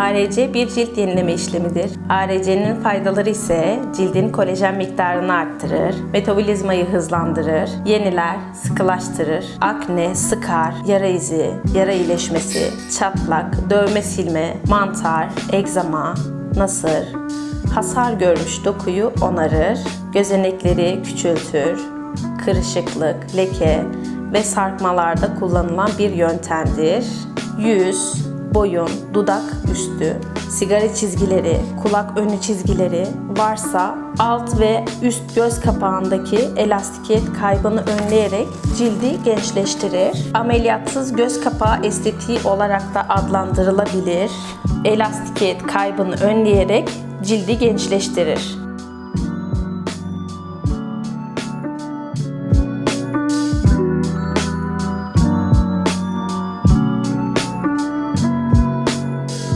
ARC bir cilt yenileme işlemidir. ARC'nin faydaları ise cildin kolajen miktarını arttırır, metabolizmayı hızlandırır, yeniler, sıkılaştırır, akne, sıkar, yara izi, yara iyileşmesi, çatlak, dövme silme, mantar, egzama, nasır, hasar görmüş dokuyu onarır, gözenekleri küçültür, kırışıklık, leke ve sarkmalarda kullanılan bir yöntemdir. Yüz, boyun, dudak üstü, sigara çizgileri, kulak önü çizgileri varsa alt ve üst göz kapağındaki elastikiyet kaybını önleyerek cildi gençleştirir. Ameliyatsız göz kapağı estetiği olarak da adlandırılabilir. Elastikiyet kaybını önleyerek cildi gençleştirir.